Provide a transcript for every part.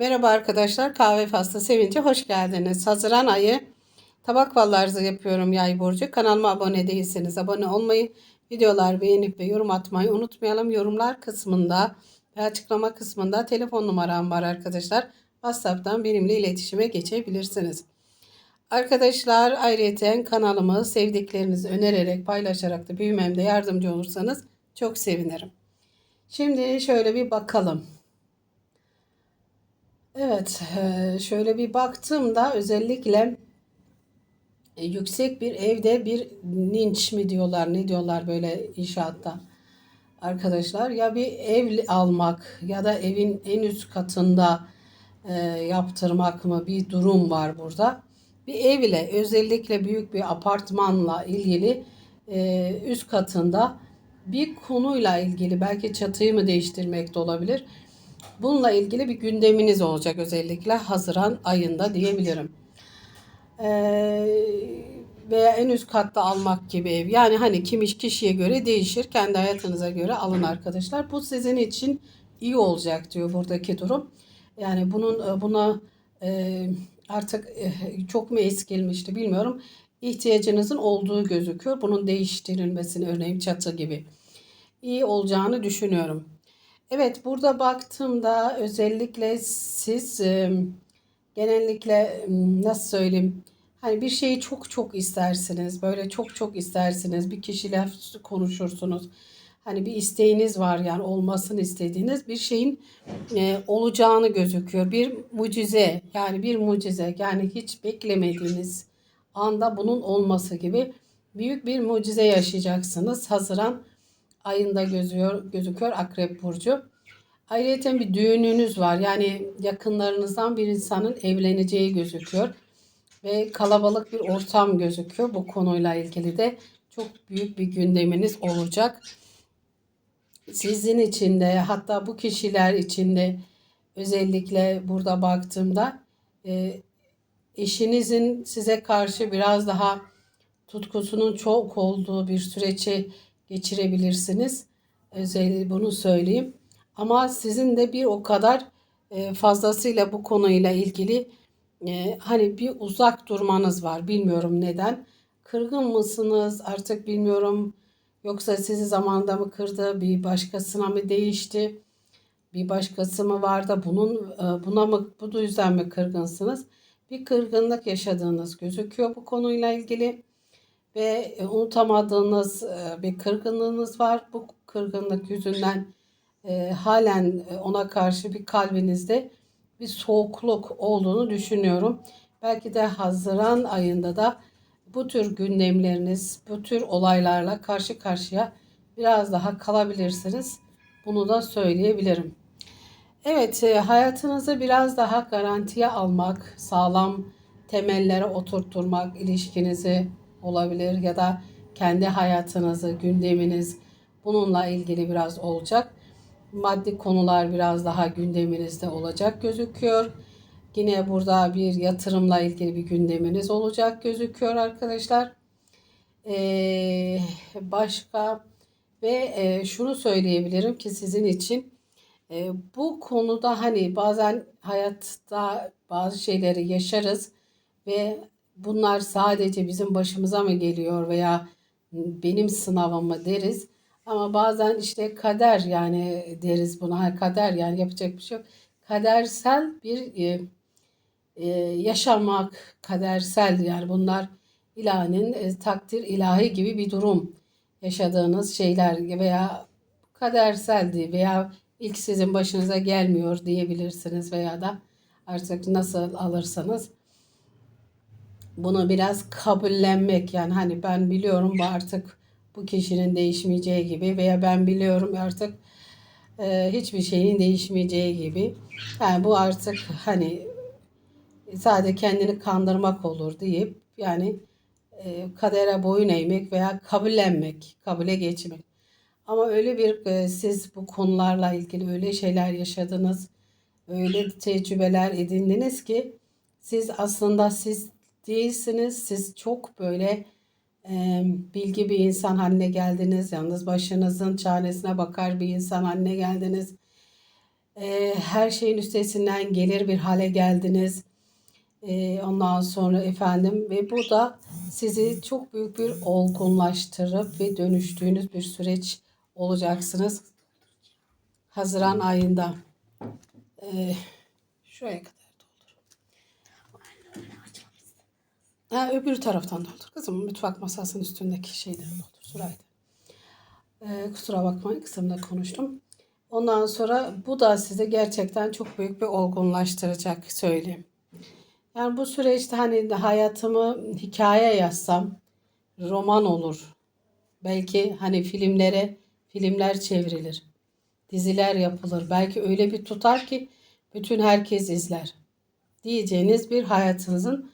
Merhaba arkadaşlar. Kahve Faslı Sevinci hoş geldiniz. Haziran ayı tabak fallarınızı yapıyorum yay burcu. Kanalıma abone değilseniz abone olmayı, videolar beğenip ve yorum atmayı unutmayalım. Yorumlar kısmında ve açıklama kısmında telefon numaram var arkadaşlar. WhatsApp'tan benimle iletişime geçebilirsiniz. Arkadaşlar ayrıca kanalımı sevdiklerinizi önererek paylaşarak da büyümemde yardımcı olursanız çok sevinirim. Şimdi şöyle bir bakalım. Evet, eee, şöyle bir baktığımda özellikle e, yüksek bir evde bir ninç mi diyorlar, ne diyorlar böyle inşaatta arkadaşlar. Ya bir ev almak ya da evin en üst katında e, yaptırmak mı bir durum var burada. Bir ev ile özellikle büyük bir apartmanla ilgili e, üst katında bir konuyla ilgili belki çatıyı mı değiştirmek de olabilir. Bununla ilgili bir gündeminiz olacak özellikle Haziran ayında diyebilirim. Ee, veya en üst katta almak gibi ev. Yani hani kim iş kişiye göre değişir. Kendi hayatınıza göre alın arkadaşlar. Bu sizin için iyi olacak diyor buradaki durum. Yani bunun buna e, artık e, çok mu eskilmişti bilmiyorum. İhtiyacınızın olduğu gözüküyor. Bunun değiştirilmesini örneğin çatı gibi iyi olacağını düşünüyorum. Evet burada baktığımda özellikle siz e, genellikle e, nasıl söyleyeyim hani bir şeyi çok çok istersiniz böyle çok çok istersiniz bir kişiyle konuşursunuz. Hani bir isteğiniz var yani olmasını istediğiniz bir şeyin e, olacağını gözüküyor. Bir mucize yani bir mucize yani hiç beklemediğiniz anda bunun olması gibi büyük bir mucize yaşayacaksınız. Haziran ayında gözüyor, gözüküyor Akrep Burcu. Ayrıca bir düğününüz var. Yani yakınlarınızdan bir insanın evleneceği gözüküyor. Ve kalabalık bir ortam gözüküyor. Bu konuyla ilgili de çok büyük bir gündeminiz olacak. Sizin için de hatta bu kişiler için de özellikle burada baktığımda e, eşinizin size karşı biraz daha tutkusunun çok olduğu bir süreci geçirebilirsiniz. Özellikle bunu söyleyeyim. Ama sizin de bir o kadar e, fazlasıyla bu konuyla ilgili e, hani bir uzak durmanız var. Bilmiyorum neden. Kırgın mısınız artık bilmiyorum. Yoksa sizi zamanında mı kırdı, bir başkasına mı değişti, bir başkası mı vardı, bunun e, buna mı bu yüzden mi kırgınsınız? Bir kırgınlık yaşadığınız gözüküyor bu konuyla ilgili ve unutamadığınız bir kırgınlığınız var. Bu kırgınlık yüzünden e, halen ona karşı bir kalbinizde bir soğukluk olduğunu düşünüyorum. Belki de Haziran ayında da bu tür gündemleriniz, bu tür olaylarla karşı karşıya biraz daha kalabilirsiniz. Bunu da söyleyebilirim. Evet, e, hayatınızı biraz daha garantiye almak, sağlam temellere oturtturmak, ilişkinizi olabilir ya da kendi hayatınızı, gündeminiz bununla ilgili biraz olacak maddi konular biraz daha gündeminizde olacak gözüküyor. Yine burada bir yatırımla ilgili bir gündeminiz olacak gözüküyor arkadaşlar. Ee, başka ve e, şunu söyleyebilirim ki sizin için e, bu konuda hani bazen hayatta bazı şeyleri yaşarız ve bunlar sadece bizim başımıza mı geliyor veya benim sınavım mı deriz. Ama bazen işte kader yani deriz buna. kader yani yapacak bir şey yok. Kadersel bir e, e, yaşamak, kadersel yani bunlar ilahinin e, takdir ilahi gibi bir durum yaşadığınız şeyler veya kaderseldi veya ilk sizin başınıza gelmiyor diyebilirsiniz veya da artık nasıl alırsanız bunu biraz kabullenmek yani hani ben biliyorum bu artık bu kişinin değişmeyeceği gibi veya ben biliyorum artık e, hiçbir şeyin değişmeyeceği gibi. Yani bu artık hani sadece kendini kandırmak olur deyip yani e, kadere boyun eğmek veya kabullenmek, kabule geçmek. Ama öyle bir e, siz bu konularla ilgili öyle şeyler yaşadınız, öyle tecrübeler edindiniz ki siz aslında siz değilsiniz. Siz çok böyle bilgi bir insan haline geldiniz. Yalnız başınızın çaresine bakar bir insan haline geldiniz. e, her şeyin üstesinden gelir bir hale geldiniz. E, ondan sonra efendim ve bu da sizi çok büyük bir olgunlaştırıp ve dönüştüğünüz bir süreç olacaksınız. Haziran ayında. E, şuraya kadar doldur. Ha, öbür taraftan doldur. Kızım mutfak masasının üstündeki şeyden doldur. Sırayla. Ee, kusura bakmayın kısımda konuştum. Ondan sonra bu da size gerçekten çok büyük bir olgunlaştıracak söyleyeyim. Yani bu süreçte hani hayatımı hikaye yazsam roman olur. Belki hani filmlere filmler çevrilir. Diziler yapılır. Belki öyle bir tutar ki bütün herkes izler. Diyeceğiniz bir hayatınızın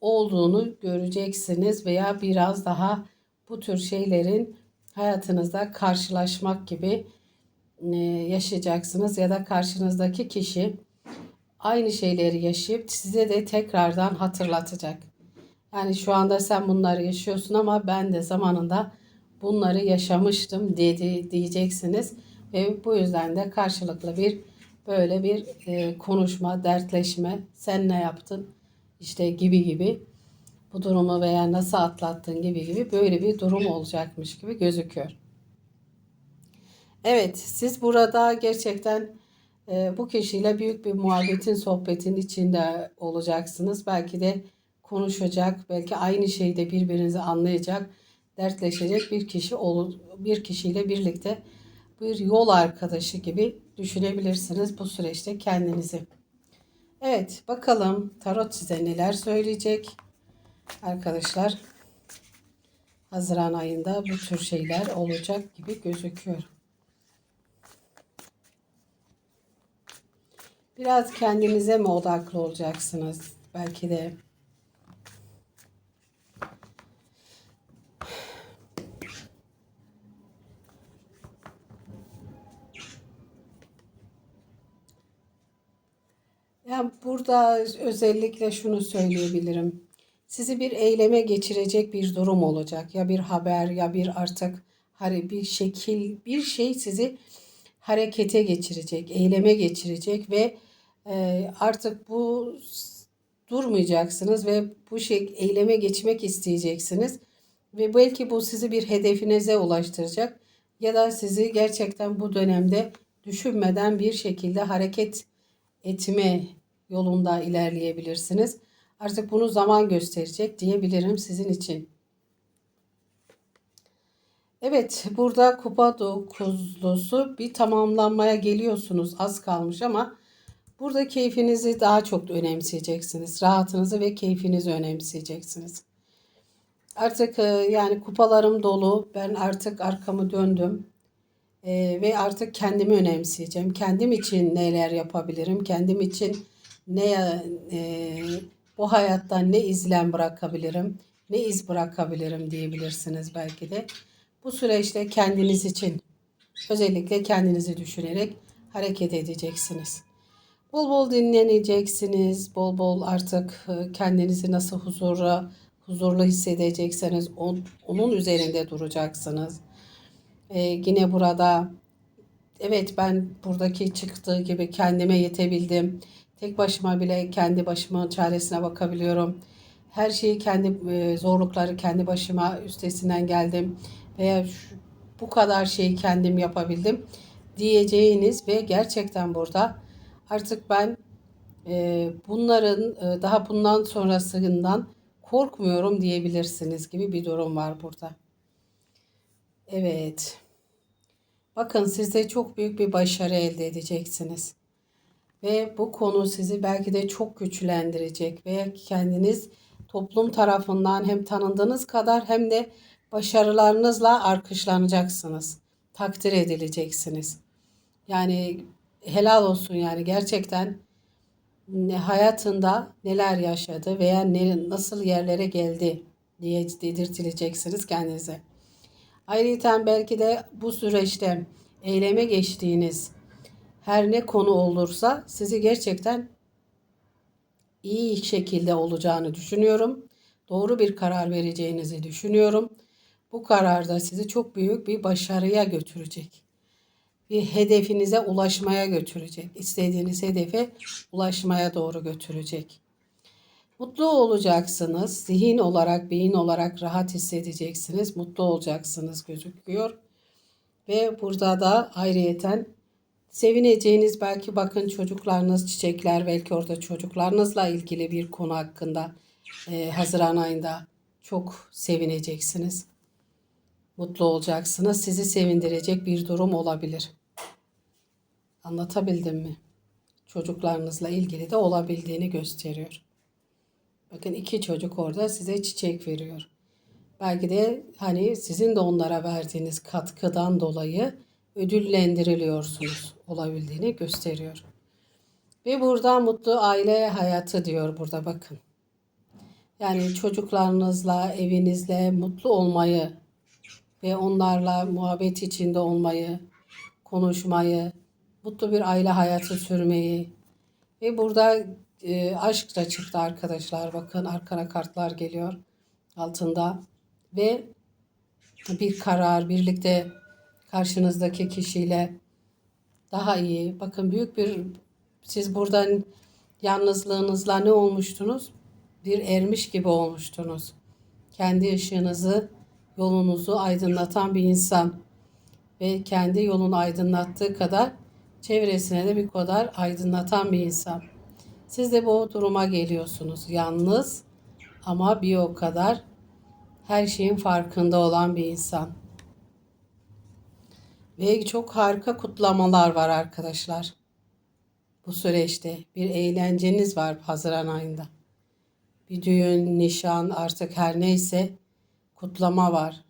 olduğunu göreceksiniz veya biraz daha bu tür şeylerin hayatınızda karşılaşmak gibi e, yaşayacaksınız ya da karşınızdaki kişi aynı şeyleri yaşayıp size de tekrardan hatırlatacak. Yani şu anda sen bunları yaşıyorsun ama ben de zamanında bunları yaşamıştım dedi diyeceksiniz ve bu yüzden de karşılıklı bir böyle bir e, konuşma, dertleşme, sen ne yaptın işte gibi gibi bu durumu veya nasıl atlattın gibi gibi böyle bir durum olacakmış gibi gözüküyor. Evet, siz burada gerçekten e, bu kişiyle büyük bir muhabbetin, sohbetin içinde olacaksınız. Belki de konuşacak, belki aynı şeyde birbirinizi anlayacak, dertleşecek bir kişi olur, bir kişiyle birlikte bir yol arkadaşı gibi düşünebilirsiniz bu süreçte kendinizi. Evet, bakalım tarot size neler söyleyecek. Arkadaşlar, Haziran ayında bu tür şeyler olacak gibi gözüküyor. Biraz kendinize mi odaklı olacaksınız? Belki de Yani burada özellikle şunu söyleyebilirim. Sizi bir eyleme geçirecek bir durum olacak. Ya bir haber ya bir artık hani bir şekil bir şey sizi harekete geçirecek, eyleme geçirecek ve e, artık bu durmayacaksınız ve bu şey eyleme geçmek isteyeceksiniz ve belki bu sizi bir hedefinize ulaştıracak ya da sizi gerçekten bu dönemde düşünmeden bir şekilde hareket etme yolunda ilerleyebilirsiniz. Artık bunu zaman gösterecek diyebilirim sizin için. Evet, burada kupa dokuzlusu bir tamamlanmaya geliyorsunuz. Az kalmış ama burada keyfinizi daha çok önemseyeceksiniz. Rahatınızı ve keyfinizi önemseyeceksiniz. Artık e, yani kupalarım dolu. Ben artık arkamı döndüm. E, ve artık kendimi önemseyeceğim. Kendim için neler yapabilirim? Kendim için ne e, bu hayattan ne izlen bırakabilirim? Ne iz bırakabilirim diyebilirsiniz belki de. Bu süreçte kendiniz için özellikle kendinizi düşünerek hareket edeceksiniz. Bol bol dinleneceksiniz. Bol bol artık e, kendinizi nasıl huzura, huzurlu hissedecekseniz onun üzerinde duracaksınız. Ee, yine burada evet ben buradaki çıktığı gibi kendime yetebildim. Tek başıma bile kendi başıma çaresine bakabiliyorum. Her şeyi kendi e, zorlukları kendi başıma üstesinden geldim veya şu, bu kadar şeyi kendim yapabildim diyeceğiniz ve gerçekten burada artık ben e, bunların e, daha bundan sonrasından korkmuyorum diyebilirsiniz gibi bir durum var burada. Evet. Bakın siz de çok büyük bir başarı elde edeceksiniz. Ve bu konu sizi belki de çok güçlendirecek ve kendiniz toplum tarafından hem tanındığınız kadar hem de başarılarınızla arkışlanacaksınız. Takdir edileceksiniz. Yani helal olsun yani gerçekten hayatında neler yaşadı veya ne, nasıl yerlere geldi diye dedirtileceksiniz kendinize. Ayrıca belki de bu süreçte eyleme geçtiğiniz her ne konu olursa sizi gerçekten iyi şekilde olacağını düşünüyorum. Doğru bir karar vereceğinizi düşünüyorum. Bu karar da sizi çok büyük bir başarıya götürecek. bir hedefinize ulaşmaya götürecek. İstediğiniz hedefe ulaşmaya doğru götürecek. Mutlu olacaksınız. Zihin olarak, beyin olarak rahat hissedeceksiniz. Mutlu olacaksınız gözüküyor. Ve burada da ayrıyeten sevineceğiniz belki bakın çocuklarınız çiçekler belki orada çocuklarınızla ilgili bir konu hakkında e, Haziran ayında çok sevineceksiniz. Mutlu olacaksınız. Sizi sevindirecek bir durum olabilir. Anlatabildim mi? Çocuklarınızla ilgili de olabildiğini gösteriyor. Bakın iki çocuk orada size çiçek veriyor. Belki de hani sizin de onlara verdiğiniz katkıdan dolayı ödüllendiriliyorsunuz olabildiğini gösteriyor. Ve burada mutlu aile hayatı diyor burada bakın. Yani çocuklarınızla, evinizle mutlu olmayı ve onlarla muhabbet içinde olmayı, konuşmayı, mutlu bir aile hayatı sürmeyi ve burada e, aşk da çıktı arkadaşlar. Bakın arkana kartlar geliyor altında ve bir karar birlikte karşınızdaki kişiyle daha iyi. Bakın büyük bir siz buradan yalnızlığınızla ne olmuştunuz? Bir ermiş gibi olmuştunuz. Kendi ışığınızı, yolunuzu aydınlatan bir insan ve kendi yolunu aydınlattığı kadar çevresine de bir kadar aydınlatan bir insan. Siz de bu duruma geliyorsunuz. Yalnız ama bir o kadar her şeyin farkında olan bir insan. Ve çok harika kutlamalar var arkadaşlar. Bu süreçte bir eğlenceniz var Haziran ayında. Bir düğün, nişan artık her neyse kutlama var.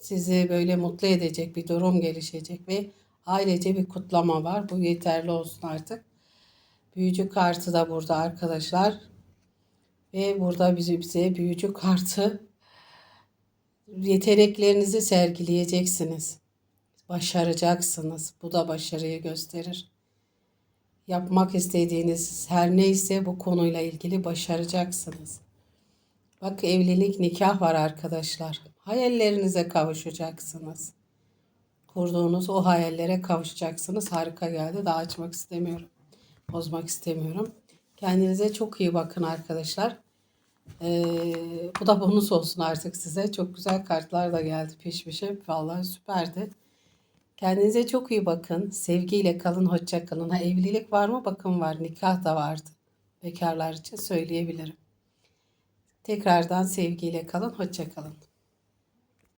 Sizi böyle mutlu edecek bir durum gelişecek ve ailece bir kutlama var. Bu yeterli olsun artık. Büyücü kartı da burada arkadaşlar. Ve burada bize, bize büyücü kartı yeteneklerinizi sergileyeceksiniz. Başaracaksınız. Bu da başarıyı gösterir. Yapmak istediğiniz her neyse bu konuyla ilgili başaracaksınız. Bak evlilik, nikah var arkadaşlar. Hayallerinize kavuşacaksınız. Kurduğunuz o hayallere kavuşacaksınız. Harika geldi. Daha açmak istemiyorum. Bozmak istemiyorum. Kendinize çok iyi bakın arkadaşlar. Ee, bu da bonus olsun artık size. Çok güzel kartlar da geldi peş peşe. Vallahi süperdi. Kendinize çok iyi bakın. Sevgiyle kalın, hoşça kalın. Ha, evlilik var mı? Bakın var. Nikah da vardı. Bekarlar için söyleyebilirim. Tekrardan sevgiyle kalın, hoşça kalın.